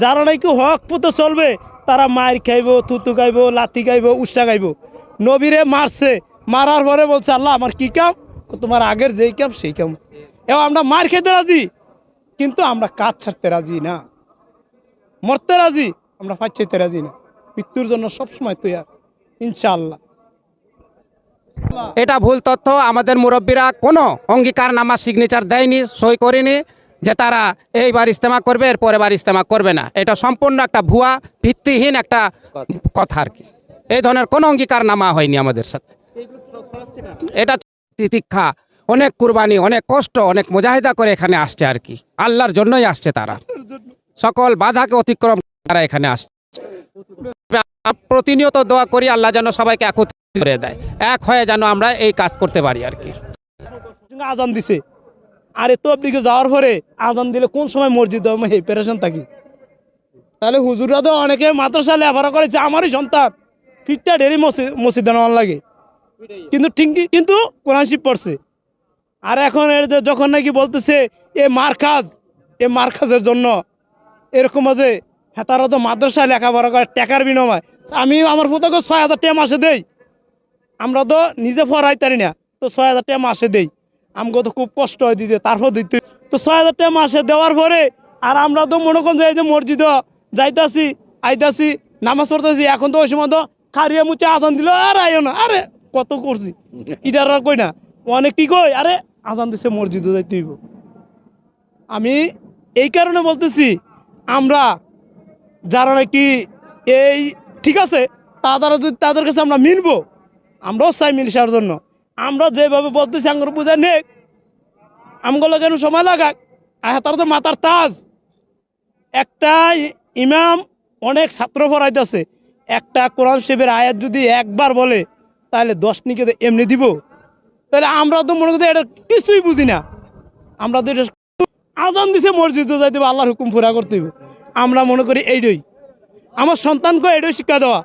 যারা নাকি হক পথে চলবে, তারা মায়ের খাইব, থুতু খাইব, লাথি খাইব, উষ্টা খাইব। নবীরে মারছে, মারার পরে বলছে, আল্লাহ, আমার কি কাম? তোমার আগের যেই কাম, সেই কাম। এবং আমরা মার খেতে রাজি, কিন্তু আমরা কাজ ছাড়তে রাজি না। মরতে রাজি, আমরা ফাঁচাইতে রাজি না। মৃত্যুর জন্য সবসময় তৈয়ার, ইনশাআল্লাহ। এটা ভুল তথ্য, আমাদের মুরব্বীরা কোনো অঙ্গীকার নামা সিগনেচার দেয়নি, সই করেনি। যে তারা এইবার ইস্তেমা করবে এর পরের বার ইস্তেমা করবে না। এটা সম্পূর্ণ একটা ভুয়া, ভিত্তিহীন একটা কথা আর কি। এই ধরনের কোনো অঙ্গীকার নামা হয়নি আমাদের সাথে। এটা তিতিক্ষা, অনেক কুরবানি, অনেক কষ্ট, অনেক মুজাহিদা করে এখানে আসছে আর কি। আল্লাহর জন্যই আসছে তারা। সকল বাধাকে অতিক্রম তারা এখানে আসছে। প্রতিনিয়ত দোয়া করি, আল্লাহ যেন সবাইকে একত্রিত করে দেয়। এক হয়ে যেন আমরা এই কাজ করতে পারি আর কি। আজান দিছে। আরে তো দিকে যাওয়ার পরে আজান দিলে কোন সময় মসজিদ আমি এই পেরেশন থাকি? তাহলে হুজুররা তো অনেকে মাদ্রাসা লেখাপড়া করেছে আমারই সন্তান। ফিটটা ডেরি মসজিদ নেওয়ার লাগে। কিন্তু ঠিক কিন্তু কোরআন শিব পড়ছে। আর এখন এর যখন নাকি বলতেছে, এ মারখাজ এ মারখাজের জন্য। এরকম আছে হ্যাঁ তারা তো মাদ্রাসায় লেখাপড়া করে, টাকার বিনিময়। আমি আমার পুতাকে ছয় হাজার টাকা মাসে দেই। আমরা তো নিজে পড়াই তারি না, তো ছয় হাজার টাকা মাসে দেই। আমাকে তো খুব কষ্ট হয় দিতে, তারপর দিতে। তো ছয় হাজার টাকা মাসে দেওয়ার পরে আর আমরা তো মনে করেন যে মসজিদ যাইতাছি, আইতাছি, নামাজ পড়তেছি, এখন তো ওই সময় তো খারিয়া মুচে আজান দিল, আর আইও না। আরে, কত করছি? ইটার আর কই না। অনেক কি কই? আরে, আজান দিছে, মসজিদে যাইতে হইব। আমি এই কারণে বলতেছি, আমরা যারা নাকি এই ঠিক আছে তারা যদি তাদের কাছে আমরা মিনবো। আমরাও চাই মিলিশার জন্য। আমরা যেভাবে বলতেছি আঙ্গুর বুঝে নেক আমগুলো কেন সময় লাগাক। আর তারা তো মাতার তাজ। একটা ইমাম অনেক ছাত্র পড়াইতেছে। একটা কোরআন শিবের আয়াত যদি একবার বলে তাহলে দশ নিকে এমনি দিব। তাহলে আমরা তো মনে করি এটা কিছুই বুঝি না। আমরা তো এটা আজান দিছে মসজিদে যাই হবে, আল্লাহর হুকুম পুরা করতে আমরা মনে করি এইটাই। আমার সন্তানকে এটাই শিক্ষা দেওয়া।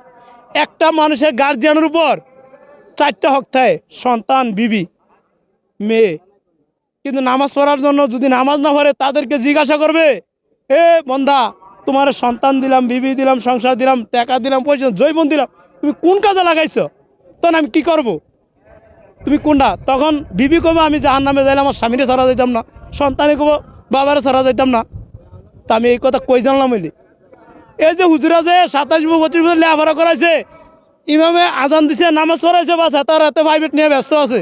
একটা মানুষের গার্জিয়ানের উপর চারটা হক থাকে, সন্তান, বিবি, মেয়ে। কিন্তু নামাজ পড়ার জন্য যদি নামাজ না পড়ে, তাদেরকে জিজ্ঞাসা করবে, এ বন্ধা, তোমার সন্তান দিলাম, বিবি দিলাম, সংসার দিলাম, টাকা দিলাম, পয়সা জৈবন দিলাম, তুমি কোন কাজে লাগাইছো? তখন আমি কি করব। তুমি কোনটা? তখন বিবি কবে আমি জাহান নামে যাইলে আমার স্বামীরে ছাড়া যাইতাম না, সন্তানে কব বাবারে ছাড়া যাইতাম না। তা আমি এই কথা কই জানলাম এই যে হুজুরা যে সাতাশ পঁচিশ বছর লেখাপড়া করাইছে ইমামে আজান দিছে, নামাজ পড়াইছে বা তার হাতে প্রাইভেট নিয়ে ব্যস্ত আছে।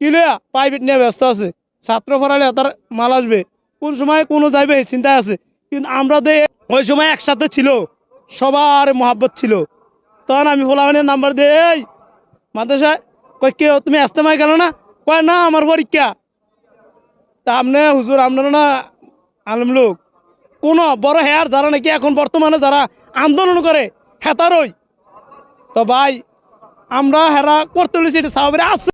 কি লইয়া? প্রাইভেট নিয়ে ব্যস্ত আছে। ছাত্র পড়ালে তার মাল আসবে। কোন সময় কোনো যাইবে এই চিন্তায় আছে। কিন্তু আমরা দে ওই সময় একসাথে ছিল, সবার মহাব্বত ছিল। তখন আমি ফোলাহানের নাম্বার দিয়ে, এই, মাদ্রাসায়? কই কেউ তুমি আসতে মাই গেল না? কয়, না, আমার পরীক্ষা। তা আপনি হুজুর আপনারা না আলম লোক। কোনো বড় হেয়ার যারা নাকি এখন বর্তমানে যারা আন্দোলন করে হেতারই তো ভাই আমরা হেরা করতে এটা সাহাবারে আছে।